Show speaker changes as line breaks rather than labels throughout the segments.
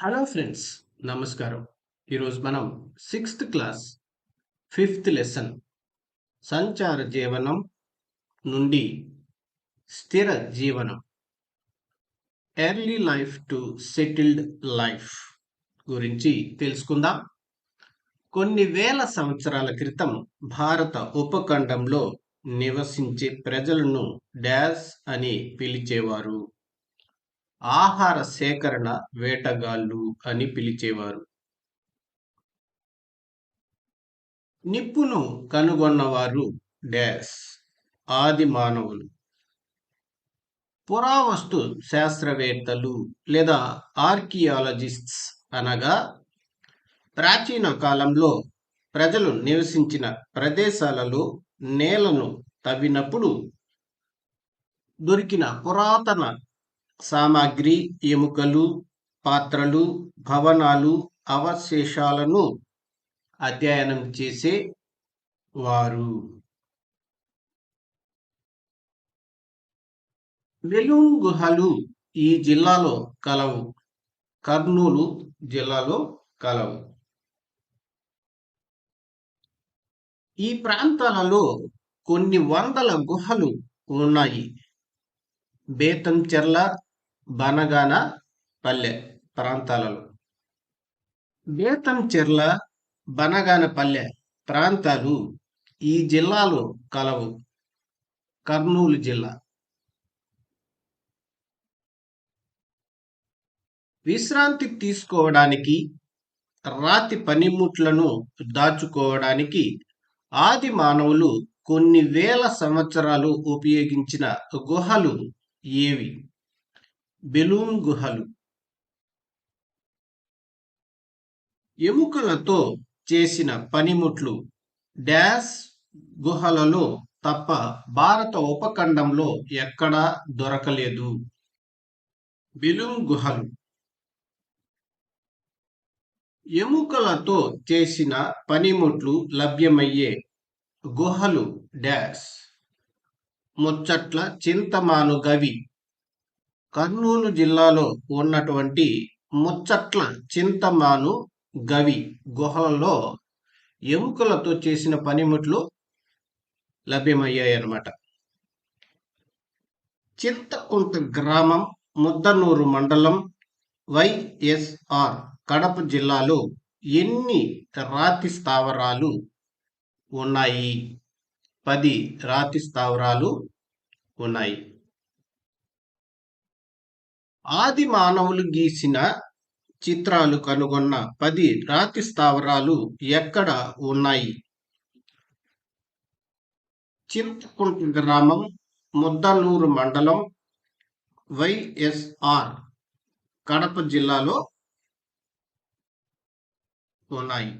Hello friends నమస్కారం. ఈరోజు మనం సిక్స్త్ క్లాస్ ఫిఫ్త్ లెసన్ సంచార జీవనం నుండి స్థిర జీవనం early life to settled life గురించి తెలుసుకుందాం. కొన్ని వేల సంవత్సరాల క్రితం భారత ఉపఖండంలో నివసించే ప్రజలను డాష్ అని పిలిచేవారు. ఆహార సేకరణ వేటగాళ్ళు అని పిలిచేవారు. నిప్పును కనుగొన్నవారు డాష్ ఆది మానవులు. పురావస్తు శాస్త్రవేత్తలు లేదా ఆర్కియాలజిస్ట్స్ అనగా ప్రాచీన కాలంలో ప్రజలు నివసించిన ప్రదేశాలలో నేలను తవ్వినప్పుడు దొరికిన పురాతన సామాగ్రి ఎముకలు పాత్రలు భవనాలు అవశేషాలను అధ్యయనం చేసే వారు. వెలూన్ గుహలు ఈ జిల్లాలో కలవు. కర్నూలు జిల్లాలో కలవు. ఈ ప్రాంతాలలో కొన్ని వందల గుహలు ఉన్నాయి. బేతంచెర్ల బనగాన పల్లె ప్రాంతాలలో. బేతంచెర్ల బనగాన పల్లె ప్రాంతాలు ఈ జిల్లాలో కలవు. కర్నూలు జిల్లా. విశ్రాంతి తీసుకోవడానికి రాతి పనిముట్లను దాచుకోవడానికి ఆది మానవులు కొన్ని వేల సంవత్సరాలు ఉపయోగించిన గుహలు ఏవి? బెలూన్ గుహలు. ఎముకలతో చేసిన పనిముట్లు డ్యాస్ గుహలలో తప్ప భారత ఉపఖండంలో ఎక్కడా దొరకలేదు. బెలూన్ గుహలు. ఎముకలతో చేసిన పనిముట్లు లభ్యమయ్యే గుహలు డ్యాష్ ముచ్చట్ల చింతమాను గవి. కర్నూలు జిల్లాలో ఉన్నటువంటి ముచ్చట్ల చింతమాను గవి గుహలలో ఎముకలతో చేసిన పనిముట్లు లభ్యమయ్యాయి అన్నమాట చింతకుంట గ్రామం ముద్దనూరు మండలం వైఎస్ఆర్ కడప జిల్లాలో ఎన్ని రాతి స్థావరాలు ఉన్నాయి? పది రాతి స్థావరాలు ఉన్నాయి. ఆది మానవులు గీసిన చిత్రాలు కనుగొన్న పది రాతి స్థావరాలు ఎక్కడ ఉన్నాయి? చింతకుంట గ్రామం ముద్దనూరు మండలం వైఎస్ఆర్ కడప జిల్లాలో ఉన్నాయి.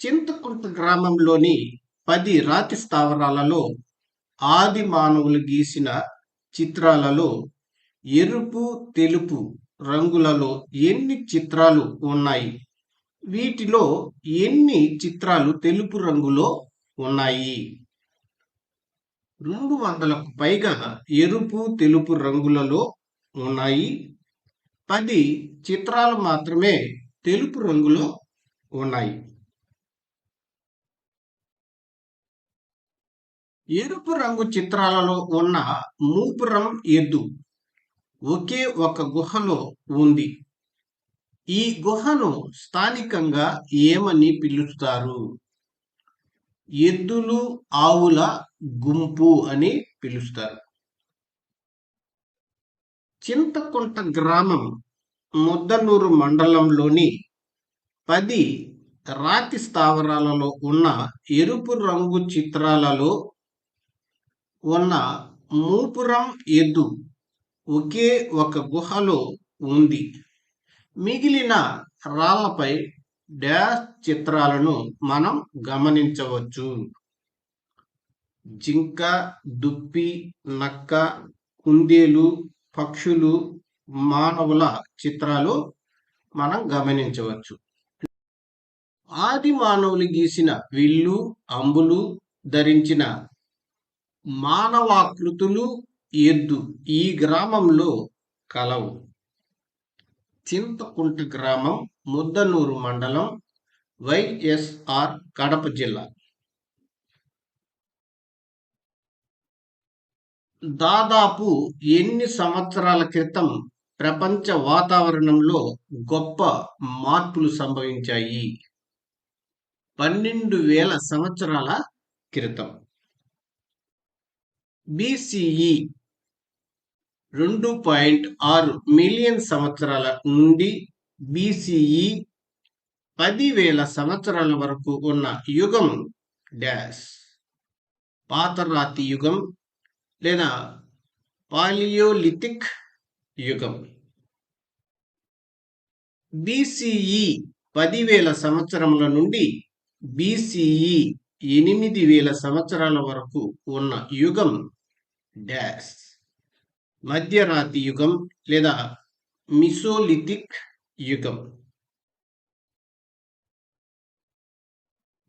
చింతకుంట గ్రామంలోని పది రాతి స్థావరాలలో ఆది మానవులు గీసిన చిత్రాలలో ఎరుపు తెలుపు రంగులలో ఎన్ని చిత్రాలు ఉన్నాయి? వీటిలో ఎన్ని చిత్రాలు తెలుపు రంగులో ఉన్నాయి? రెండు వందలకు పైగా ఎరుపు తెలుపు రంగులలో ఉన్నాయి. పది చిత్రాలు మాత్రమే తెలుపు రంగులో ఉన్నాయి. ఎరుపు రంగు చిత్రాలలో ఉన్న మూపురం ఎద్దు ఒకే ఒక గుహలో ఉంది. ఈ గుహను స్థానికంగా ఏమని పిలుస్తారు? ఎద్దులు ఆవుల గుంపు అని పిలుస్తారు. చింతకుంట గ్రామం ముద్దనూరు మండలంలోని పది రాతి స్థావరాలలో ఉన్న ఎరుపు రంగు చిత్రాలలో ఉన్న మూపురం ఎద్దు ఒకే ఒక గుహలో ఉంది. మిగిలిన రాళ్ళపై డాష్ చిత్రాలను మనం గమనించవచ్చు. జింక దుప్పి నక్క కుందేలు పక్షులు మానవుల చిత్రాలు మనం గమనించవచ్చు. ఆది మానవులు గీసిన విల్లు అంబులు ధరించిన మానవాకృతులు ఎద్దు ఈ గ్రామంలో కలవు. చింతకుంట గ్రామం ముద్దనూరు మండలం వైఎస్ఆర్ కడప జిల్లా. దాదాపు ఎన్ని సంవత్సరాల క్రితం ప్రపంచ వాతావరణంలో గొప్ప మార్పులు సంభవించాయి? పన్నెండు వేల సంవత్సరాల క్రితం. బిసిఈ రెండు పాయింట్ ఆరు మిలియన్ సంవత్సరాల నుండి బిసిఈ పదివేల సంవత్సరాల వరకు ఉన్న యుగం డాష్. పాతరాతి యుగం లేదా పాలియోలిథిక్ యుగం. బీసీఈ పదివేల సంవత్సరముల నుండి బీసీఈ ఎనిమిది వేల సంవత్సరాల వరకు ఉన్న యుగం డాష్ మధ్యరాతి యుగం లేదా మిసోలిథిక్ యుగం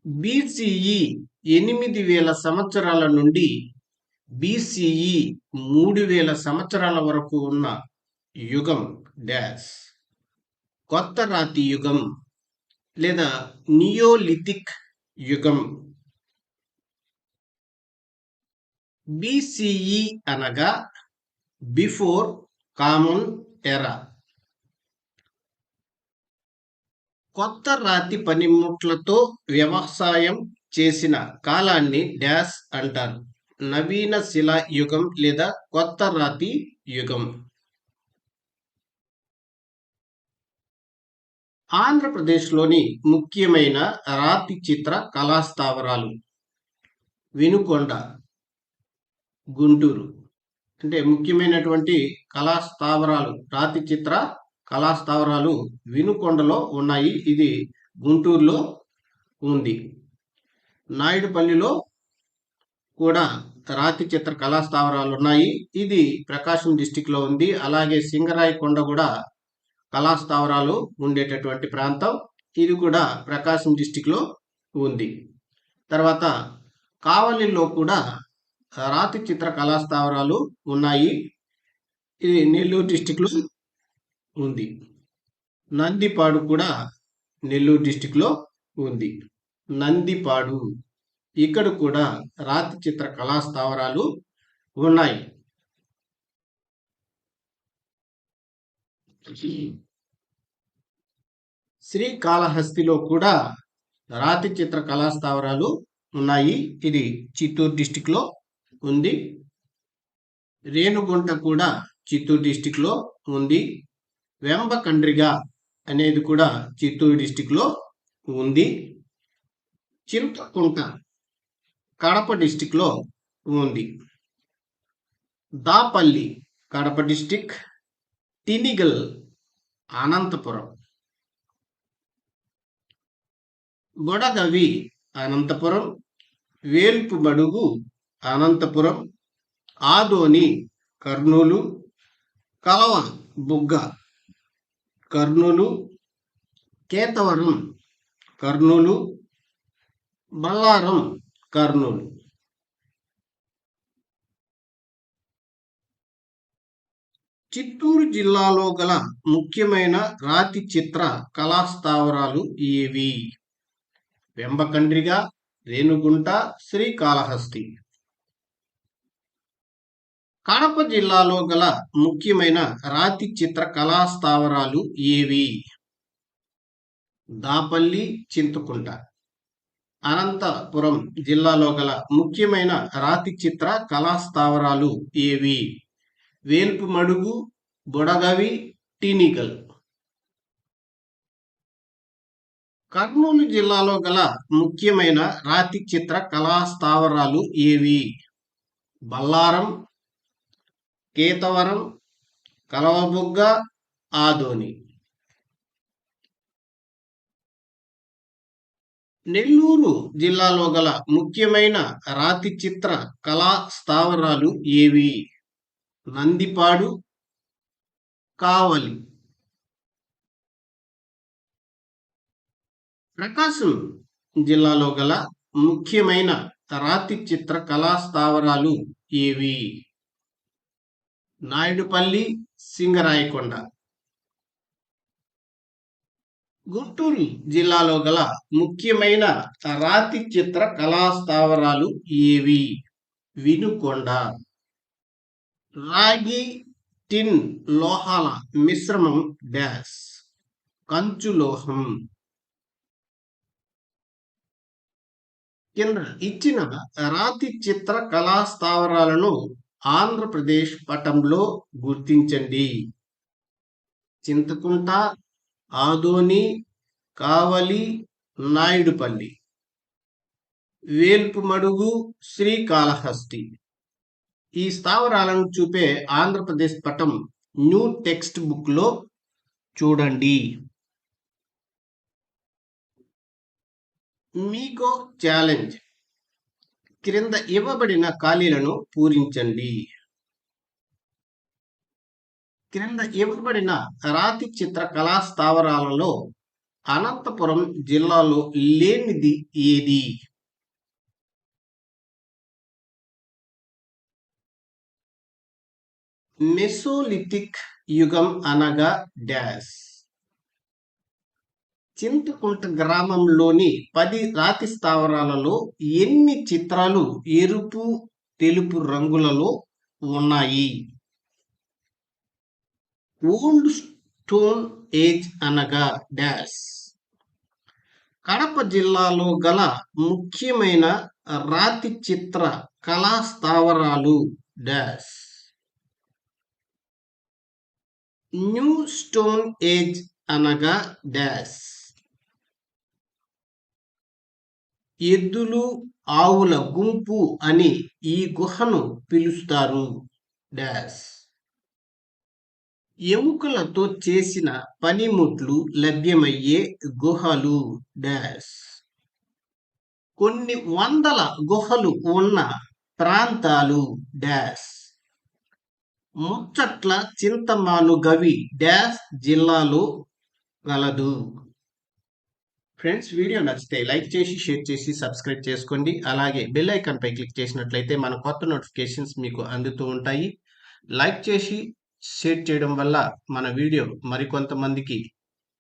బీసీఈ ఎనిమిది వేల సంవత్సరాల నుండి బీసీఈ మూడు వేల సంవత్సరాల వరకు ఉన్న యుగం డాష్. కొత్త రాతి యుగం లేదా నియోలిథిక్ యుగం. బీసీఈ అనగా బిఫోర్ కామన్ ఎరా. కొత్త రాతి పనిముట్లతో వ్యవసాయం చేసిన కాలాన్ని డ్యాష్ అంటారు. నవీన శిలా యుగం లేదా కొత్త రాతి యుగం. ఆంధ్రప్రదేశ్లోని ముఖ్యమైన రాతి చిత్ర కళాస్థావరాలు వినుకొండ. గుంటూరు. అంటే ముఖ్యమైనటువంటి కళాస్థావరాలు రాతి చిత్ర కళాస్థావరాలు వినుకొండలో ఉన్నాయి. ఇది గుంటూరులో ఉంది. నాయుడుపల్లిలో కూడా రాతి చిత్ర కళాస్థావరాలు ఉన్నాయి. ఇది ప్రకాశం డిస్టిక్లో ఉంది. అలాగే సింగరాయకొండ కూడా కూడా కళాస్థావరాలు ఉండేటటువంటి ప్రాంతం. ఇది కూడా ప్రకాశం డిస్టిక్లో ఉంది. తర్వాత కావలిలో కూడా రాతి చిత్ర కళాస్థావరాలు ఉన్నాయి. ఇది నెల్లూరు డిస్టిక్లో ఉంది. నందిపాడు కూడా నెల్లూరు డిస్టిక్లో ఉంది. నందిపాడు. ఇక్కడ కూడా రాతి చిత్ర కళాస్థావరాలు ఉన్నాయి. శ్రీకాళహస్తిలో కూడా రాతి చిత్ర కళాస్థావరాలు ఉన్నాయి. ఇది చిత్తూరు డిస్టిక్లో ఉంది. రేణుగుంట కూడా చిత్తూరు డిస్టిక్లో ఉంది. వెంబకండ్రిగా అనేది కూడా చిత్తూరు డిస్టిక్లో ఉంది. చింతకుంట కడప డిస్టిక్లో ఉంది. దాపల్లి కడప డిస్టిక్ తినిగల్ అనంతపురం. బొడగవి అనంతపురం వేల్పు బడుగు అనంతపురం ఆదోని కర్నూలు కలవ బుగ్గ కర్నూలు కేతవరం కర్నూలు బల్లారం కర్నూలు. చిత్తూరు జిల్లాలో గల ముఖ్యమైన రాతి చిత్ర కళాస్థావరాలు ఏవి? వెంబకండ్రిగా రేణుగుంట శ్రీకాళహస్తి. కడప జిల్లాలో గల ముఖ్యమైన రాతి చిత్ర కళాస్థావరాలు ఏవి? దాపల్లి చింతకుంట. అనంతపురం జిల్లాలో గల ముఖ్యమైన రాతి చిత్ర కళాస్థావరాలు ఏవి? వేల్పు మడుగు బుడగవి టీనిగల్. కర్నూలు జిల్లాలో గల ముఖ్యమైన రాతి చిత్ర కళాస్థావరాలు ఏవి? బల్లారం కేతవరం కలవబుగ్గ ఆదోని. నెల్లూరు జిల్లాలో గల ముఖ్యమైన రాతి చిత్ర కళా స్థావరాలు ఏవి? నందిపాడు కావలి. ప్రకాశం జిల్లాలో గల ముఖ్యమైన రాతి చిత్ర కళా స్థావరాలు ఏవి? నాయుడుపల్లి సింగరాయకొండ. గుంటూరు జిల్లాలో గల ముఖ్యమైన రాతి చిత్ర కళాస్థావరాలు ఏవి? వినుకొండ. రాగి టిన్ లోహాల మిశ్రమం డ్యాస్ కంచు లోహం. కింద ఇచ్చిన రాతి చిత్ర కళాస్థావరాలను ఆంధ్రప్రదేశ్ పటంలో గుర్తించండి. చింతకుంట ఆదోని కావలి నాయుడుపల్లి. వేల్పుమడుగు శ్రీకాళహస్తి. ఈ స్థావరాలను చూపే ఆంధ్రప్రదేశ్ పటం న్యూ టెక్స్ట్ బుక్లో చూడండి. మీకో ఛాలెంజ్. క్రింద ఇవ్వబడిన ఖాళీలను పూరించండి. క్రింద ఇవ్వబడిన రాతి చిత్ర కళా స్థావరాలలో అనంతపురం జిల్లాలో లేనిది ఏది? మెసోలిథిక్ యుగం అనగా డాష్. చింతకుంట గ్రామంలోని పది రాతి స్థావరాలలో ఎన్ని చిత్రాలు ఎరుపు తెలుపు రంగులలో ఉన్నాయి? ఓల్డ్ స్టోన్ ఏజ్ అనగా డాష్. కడప జిల్లాలో గల ముఖ్యమైన రాతి చిత్ర కళా స్థావరాలు డాష్. న్యూ స్టోన్ ఏజ్ అనగా డాష్. ఎద్దులు ఆవుల గుంపు అని ఈ గుహను పిలుస్తారు. డాష్. ఎముకలతో చేసిన పనిముట్లు లభ్యమయ్యే గుహలు. డాష్. కొన్ని వందల గుహలు ఉన్న ప్రాంతాలు. డాష్. ముచ్చట్ల చింతమాను గవి డాష్ జిల్లాలో గలదు ఫ్రెండ్స్ వీడియో నచ్చితే లైక్ చేసి షేర్ చేసి సబ్స్క్రైబ్ చేసుకోండి. అలాగే బెల్ ఐకాన్పై క్లిక్ చేసినట్లయితే మన కొత్త నోటిఫికేషన్స్ మీకు అందుతూ ఉంటాయి. లైక్ చేసి షేర్ చేయడం వల్ల మన వీడియో మరికొంతమందికి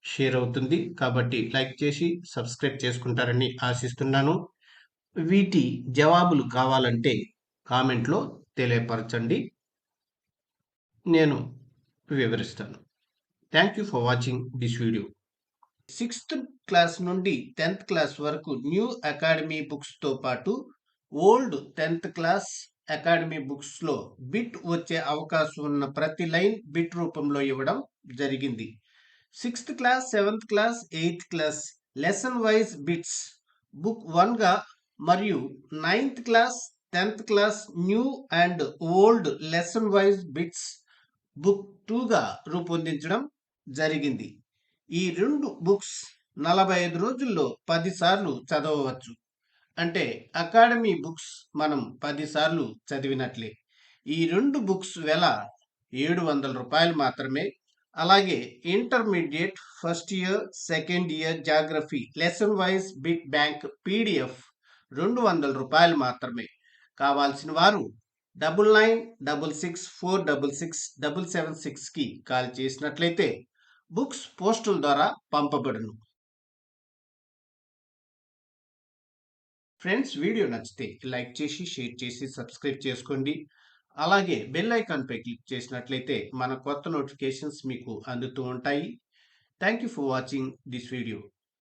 షేర్ అవుతుంది. కాబట్టి లైక్ చేసి సబ్స్క్రైబ్ చేసుకుంటారని ఆశిస్తున్నాను. వీటి జవాబులు కావాలంటే కామెంట్లో తెలియపరచండి. నేను వివరిస్తాను. Thank you for watching this video sixth class నుండి టెన్త్ క్లాస్ వరకు న్యూ అకాడమీ బుక్స్తో పాటు ఓల్డ్ టెన్త్ క్లాస్ అకాడమీ బుక్స్లో బిట్ వచ్చే అవకాశం ఉన్న ప్రతి లైన్ బిట్ రూపంలో ఇవ్వడం జరిగింది. Sixth class seventh class eighth class lesson wise bits book వన్గా మరియు ninth class tenth class new and old lesson wise bits book టూగా రూపొందించడం జరిగింది. ఈ రెండు బుక్స్ నలభై ఐదు రోజుల్లో పదిసార్లు చదవవచ్చు. అంటే అకాడమీ బుక్స్ మనం పదిసార్లు చదివినట్లే. ఈ రెండు బుక్స్ వెల ఏడు వందల రూపాయలు మాత్రమే. అలాగే intermediate first year second year geography lesson wise bit bank PDF రెండు వందల రూపాయలు మాత్రమే. కావాల్సిన వారు double nine double six four double six double seven సిక్స్కి కాల్ చేసినట్లయితే బుక్స్ పోస్టుల ద్వారా పంపబడును. ఫ్రెండ్స్ వీడియో నచ్చితే లైక్ చేసి షేర్ చేసి సబ్స్క్రైబ్ చేసుకోండి. అలాగే బెల్ ఐకాన్పై క్లిక్ చేసినట్లయితే మన కొత్త నోటిఫికేషన్స్ మీకు అందుతూ ఉంటాయి. Thank you for watching this video.